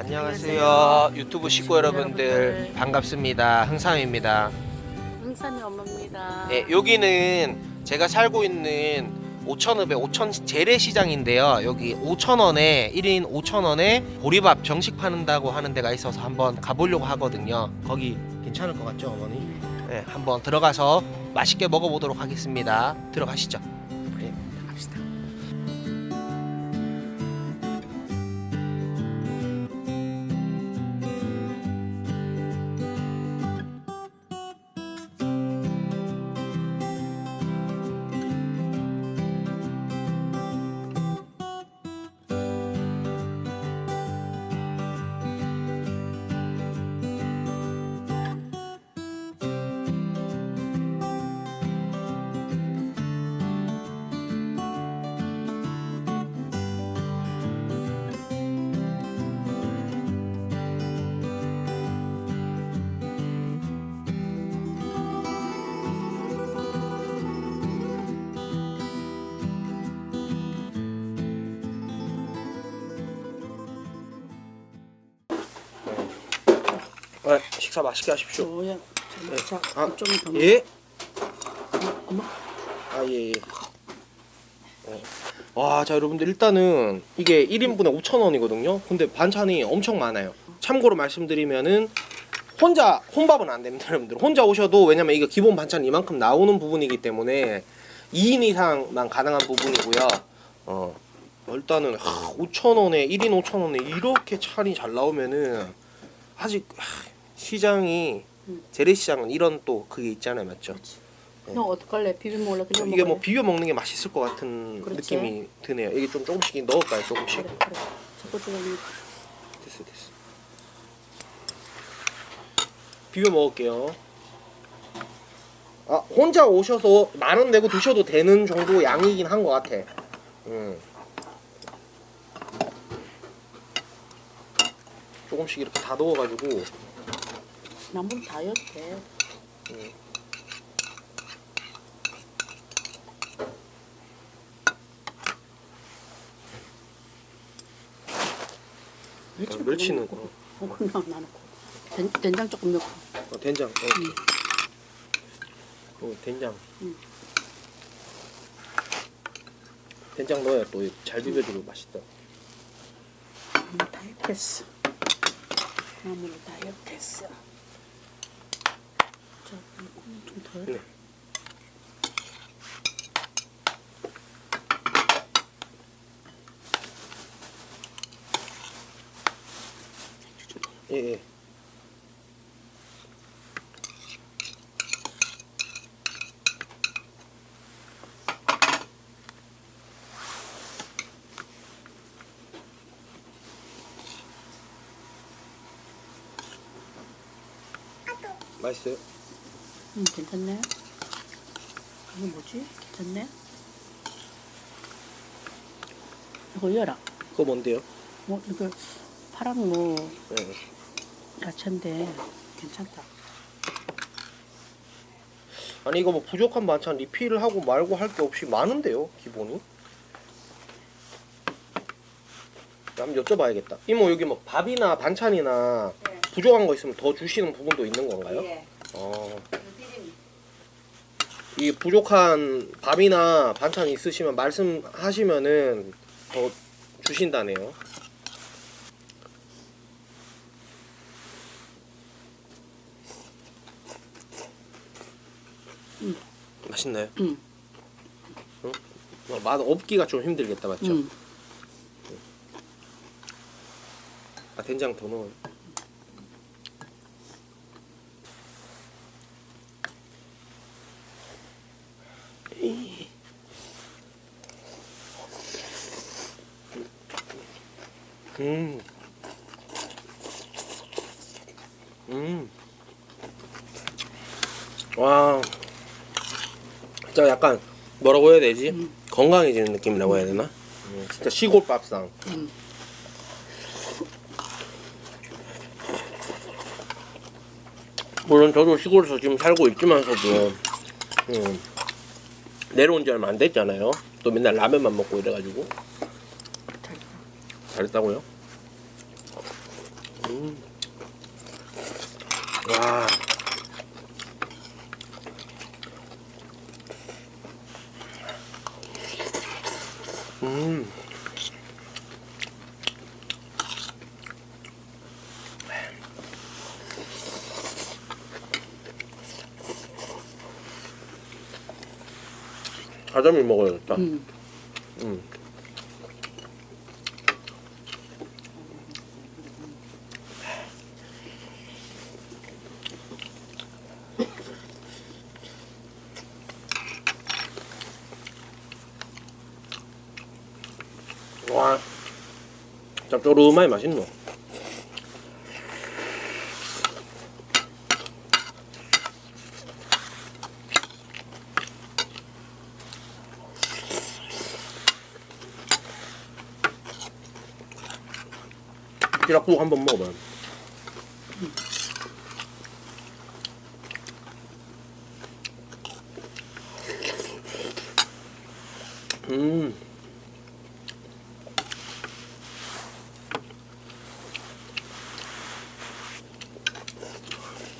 안녕하세요. 유튜브 식구 여러분들 반갑습니다. 흥삼입니다. 흥삼이 엄마입니다. 네, 여기는 제가 살고 있는 오천읍의 오천 재래시장인데요. 여기 5,000원에 1인 5,000원에 보리밥 정식 파는다고 하는 데가 있어서 한번 가보려고 하거든요. 거기 괜찮을 것 같죠, 어머니? 네, 한번 들어가서 맛있게 먹어보도록 하겠습니다. 들어가시죠. 식사 맛있게 하십시오. 뭐야? 네. 자, 아, 좀더 먹어. 예? 어머. 아, 예, 예. 어. 와, 자, 여러분들, 일단은 이게 1인분에 5,000원이거든요. 근데 반찬이 엄청 많아요. 참고로 말씀드리면은, 혼자, 혼밥은 안 됩니다, 여러분들. 혼자 오셔도, 왜냐면 이게 기본 반찬 이만큼 나오는 부분이기 때문에, 2인 이상만 가능한 부분이고요. 어, 일단은, 5,000원에, 1인 5,000원에 이렇게 찬이 잘 나오면은, 아직, 하, 시장이, 음. 재래시장은 이런 또 그게 있잖아요, 맞죠? 형 어떡할래? 비벼 먹을래? 그냥 이게 뭐 먹을래? 비벼 먹는 게 맛있을 것 같은 그렇지. 느낌이 드네요. 이게 좀 조금씩 넣을까요? 조금씩. 그래 그래. 자꾸 좀 됐어, 됐어. 비벼 먹을게요. 아 혼자 오셔서 만 원 내고 드셔도 되는 정도 양이긴 한 것 같아. 음. 조금씩 이렇게 다 넣어가지고 남분 다이어트. 어, 멸치는 어, 어, 그냥 나는 된, 된장 조금 넣고. 어, 된장. 어, 오케이. 어, 된장. 음. 된장 넣어야 또 잘 비벼주고 맛있다. 음, 다이어트 했어. 나물로 다이어트 했어. 자, 이거는 좀 덜. 네. 예, 예. 맛있어요? 음, 괜찮네. 이거 뭐지? 괜찮네. 이거 열어. 그거 뭔데요? 뭐 이거 파란 뭐 네. 야채인데 괜찮다. 아니 이거 뭐 부족한 반찬 리필을 하고 말고 할 게 없이 많은데요 기본이 한번 여쭤봐야겠다 이모 여기 뭐 밥이나 반찬이나 네. 부족한 거 있으면 더 주시는 부분도 있는 건가요? 예. 어. 이 부족한 밥이나 반찬 있으시면 말씀하시면은 더 주신다네요 음. 맛있나요? 응. 어, 맛 없기가 좀 힘들겠다 맞죠? 응. 아 된장 더 넣어요. 음. 음. 와. 진짜 약간 뭐라고 해야 되지? 음. 건강해지는 느낌이라고 해야 되나? 음, 진짜 시골 밥상. 음. 물론 저도 시골에서 지금 살고 있지만서도 음, 내려온 지 얼마 안 됐잖아요. 또 맨날 라면만 먹고 이래가지고 잘했다. 잘했 음. 와. 음. 가자미 먹어야겠다. 음. 짭조름하게 맛있노. 찌락국 한번 먹어봐요. 음.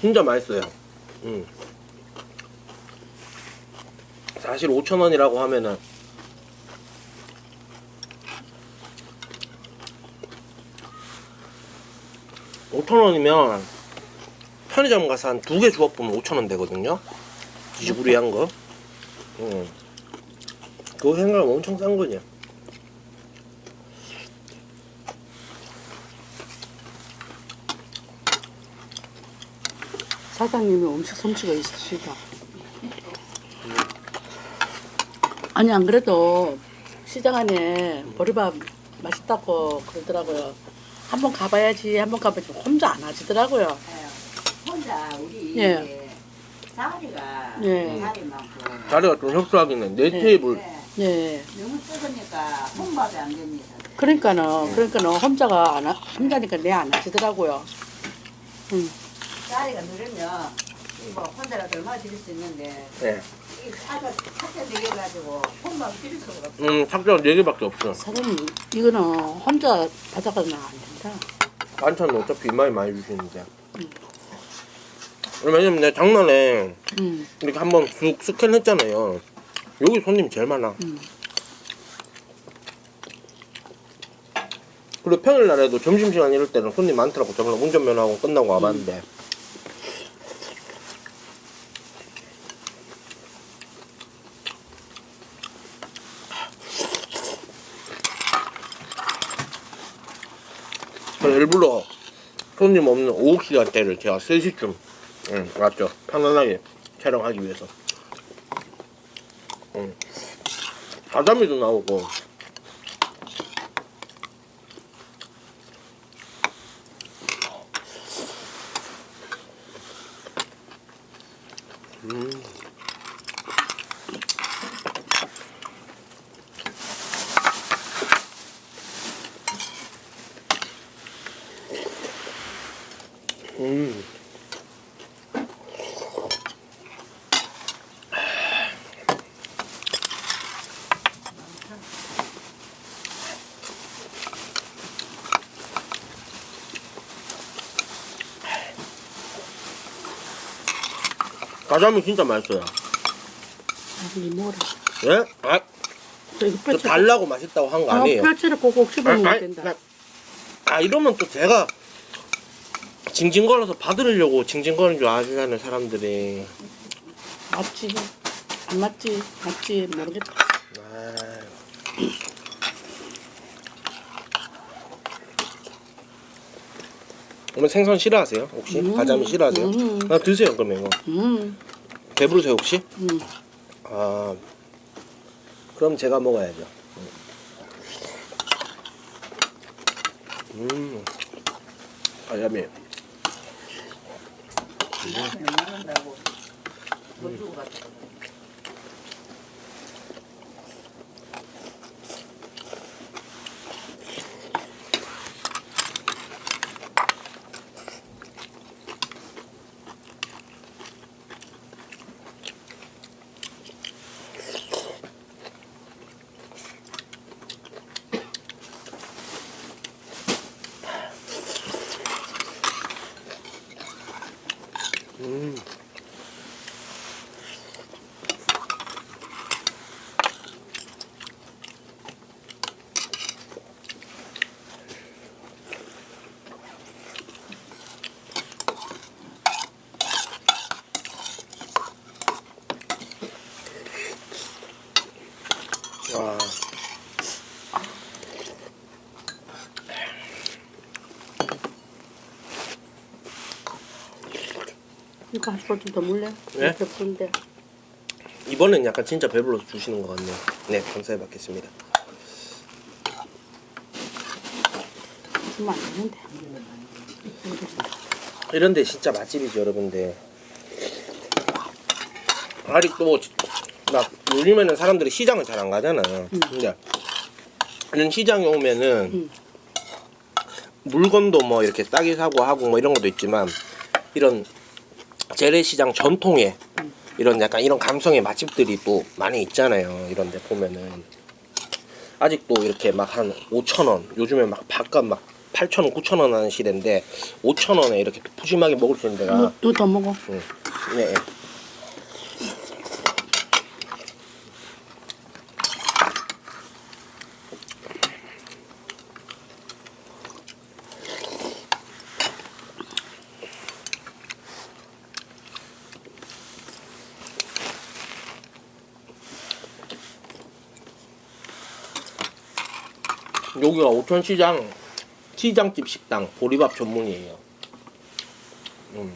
진짜 맛있어요. 음. 사실 5,000원이라고 하면은 오천 원이면 편의점 가서 한 두 개 주워 보면 5천 원 되거든요. 지구리한 거. 응. 그거 생각하면 엄청 싼 거냐. 사장님이 음식 솜씨가 있으시다. 아니 안 그래도 시장 안에 보리밥 맛있다고 그러더라고요. 한번 가봐야지, 한번 가봐야지. 혼자 안 하시더라고요. 예, 혼자 우리 예. 자리가 예. 자리 많고 자리가 좀 협소하긴 해. 네 네. 테이블. 예, 예. 너무 적으니까 혼밥이 안 됩니다. 그러니까는 그러니까는 혼자가 안 하, 혼자니까 내 안 하시더라고요. 음. 자리가 늘으면 뭐 혼자라도 얼마 드릴 수 있는데 예. 이 차가 차가 되게가지고 혼밥 드릴 수가 없어. 음, 탁자가 네 개밖에 없어. 사장님 이거는 혼자 받아가면 안 된다. 반찬은 어차피 이마에 많이 주시는데. 왜냐면 내가 장난에 음. 이렇게 한번 쑥 스캔했잖아요. 여기 손님 제일 많아. 음. 그리고 평일날에도 점심시간 이럴 때는 손님 많더라고. 저번에 운전면허하고 끝나고 와봤는데. 일부러 손님 없는 오후 시간대를 제가 3시쯤 응, 맞죠. 편안하게 촬영하기 위해서. 응. 가자미도 나오고 음. 음. 가자미 진짜 맛있어요. 아니 뭐라. 예? 아, 저 이거 저 뼈치. 달라고 맛있다고 한 거 아, 아니에요. 뼈치를 꼭꼭 아, 안 된다. 아, 아 이러면 또 제가 징징거려서 받으려고 징징거리는 줄 아시는 사람들이 맞지? 안 맞지? 맞지? 모르겠다. 아, 그러면 생선 싫어하세요? 혹시? 음, 가자미 싫어하세요? 음. 아 드세요 그러면 이거 음, 배부르세요 혹시? 음. 아 그럼 제가 먹어야죠 음 갔다. 음. 이거 한 스푼 더 물래? 네? 배부른데. 이번엔 약간 진짜 배불러서 주시는 것 같네요. 네, 감사해 받겠습니다. 주면 안 되는데. 이런데 진짜 맛집이죠, 여러분들. 아직도 막 요즘에는 사람들이 시장을 잘 안 가잖아요. 근데 이런 시장에 오면은 음. 물건도 뭐 이렇게 싸게 사고 하고 뭐 이런 것도 있지만 이런 재래시장 전통의 이런 약간 이런 감성의 맛집들이 또 많이 있잖아요. 이런 데 보면은 아직도 이렇게 막 한 5천 원 요즘에 막 밥값 막 8천 원, 9천 원 하는 시대인데 5천 원에 이렇게 푸짐하게 먹을 수 있는 데가 너더 먹어. 응. 네. 여기가 오천시장 시장집 식당 보리밥 전문이에요. 음.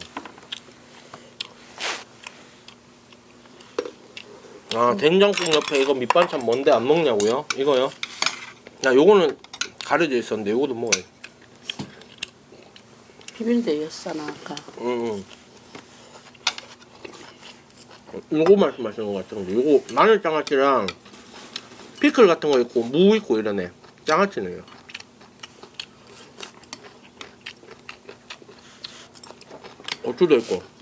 아 된장국 옆에 이거 밑반찬 뭔데 안 먹냐고요? 이거요? 야 요거는 가려져 있었는데 요거도 먹어요. 비빔데였잖아 아까. 응, 응. 요거 말씀하시는 것 같은데 요거 마늘 장아찌랑 피클 같은 거 있고 무 있고 이러네. 장아찌네요. 고추도 있고.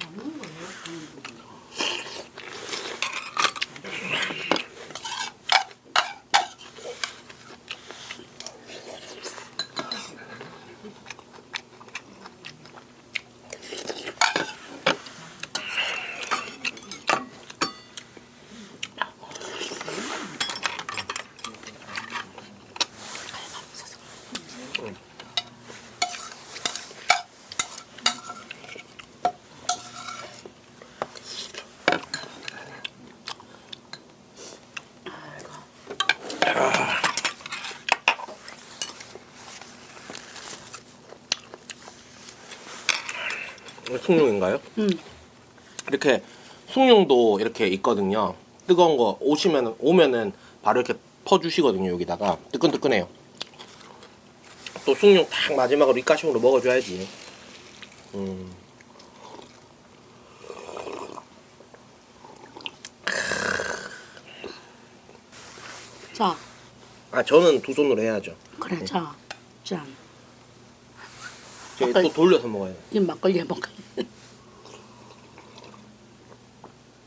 숭늉인가요? 응. 이렇게 숭늉도 이렇게 있거든요. 뜨거운 거 오시면 오면은 바로 이렇게 퍼주시거든요. 여기다가 뜨끈뜨끈해요. 또 숭늉 딱 마지막으로 입가심으로 먹어줘야지. 음. 자, 아 저는 두 손으로 해야죠. 그래 자, 짠. 저희 막걸리. 또 돌려서 먹어요. 이 막걸리 해 먹어.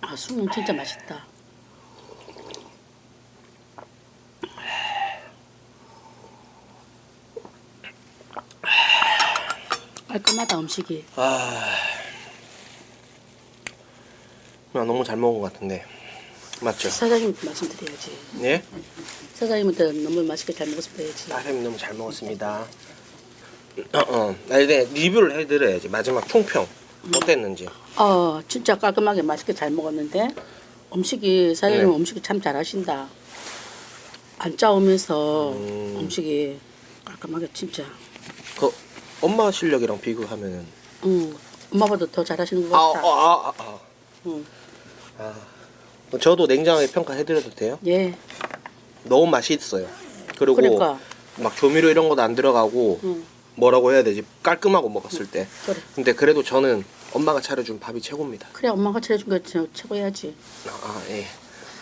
아, 숭늉 진짜 맛있다. 깔끔하다 음식이. 아, 나 너무 잘 먹은 것 같은데 맞죠? 사장님한테 말씀드려야지. 예? 사장님한테 너무 맛있게 잘 먹었으면 해야지. 사장님 너무 잘 먹었습니다. 어, 어. 나 이제 리뷰를 해드려야지. 마지막 총평 어땠는지. 어, 진짜 깔끔하게 맛있게 잘 먹었는데 음식이 사장님 네. 음식이 참 잘하신다. 안 짜오면서 음. 음. 식이 깔끔하게 진짜. 그 엄마 실력이랑 비교하면은 응. 엄마보다 더 잘하시는 것 아, 같다. 아, 아, 아, 응. 아. 아. 저도 냉정하게 평가해드려도 돼요? 예. 너무 맛있어요. 그리고 그러니까. 막 조미료 이런 것도 안 들어가고 응. 뭐라고 해야 되지? 깔끔하고 먹었을 때. 그래. 근데 그래도 저는 엄마가 차려준 밥이 최고입니다. 그래 엄마가 차려준 거 저- 최고야지. 아, 예.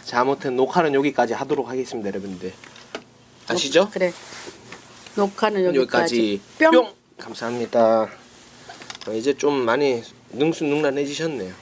자, 아무튼 녹화는 여기까지 하도록 하겠습니다, 여러분들. 아시죠? 그래. 녹화는 여기까지. 여기까지 뿅. 감사합니다. 어, 이제 좀 많이 능수능란해지셨네요.